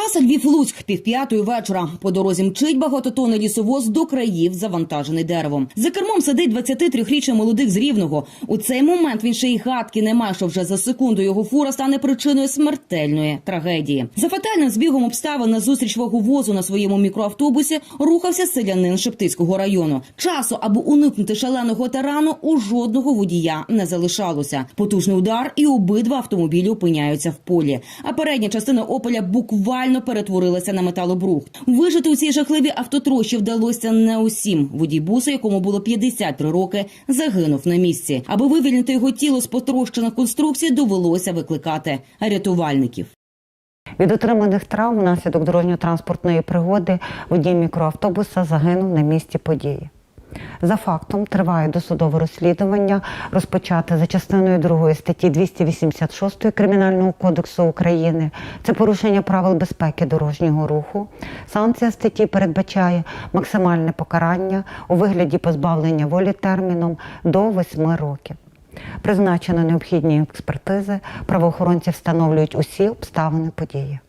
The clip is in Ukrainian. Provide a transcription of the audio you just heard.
Траса Львів-Луцьк півп'ятої вечора. По дорозі мчить багатотонний лісовоз до країв, завантажений деревом. За кермом сидить 23-річний молодик з Рівного. У цей момент він ще й гадки не має, що вже за секунду його фура стане причиною смертельної трагедії. За фатальним збігом обставин на зустріч ваговозу на своєму мікроавтобусі рухався селянин Шептицького району. Часу, аби уникнути шаленого тарану, у жодного водія не залишалося. Потужний удар, і обидва автомобілі опиняються в полі. А передня частина опеля буквально перетворилася на металобрухт. Вижити у цій жахливій автотрощі вдалося не усім. Водій буса, якому було 53 роки, загинув на місці. Аби вивільнити його тіло з потрощених конструкцій, довелося викликати рятувальників. Від отриманих травм внаслідок дорожньо-транспортної пригоди водій мікроавтобуса загинув на місці події. За фактом триває досудове розслідування, розпочате за частиною 2 статті 286 Кримінального кодексу України. Це порушення правил безпеки дорожнього руху. Санкція статті передбачає максимальне покарання у вигляді позбавлення волі терміном до 8 років. Призначено необхідні експертизи. Правоохоронці встановлюють усі обставини події.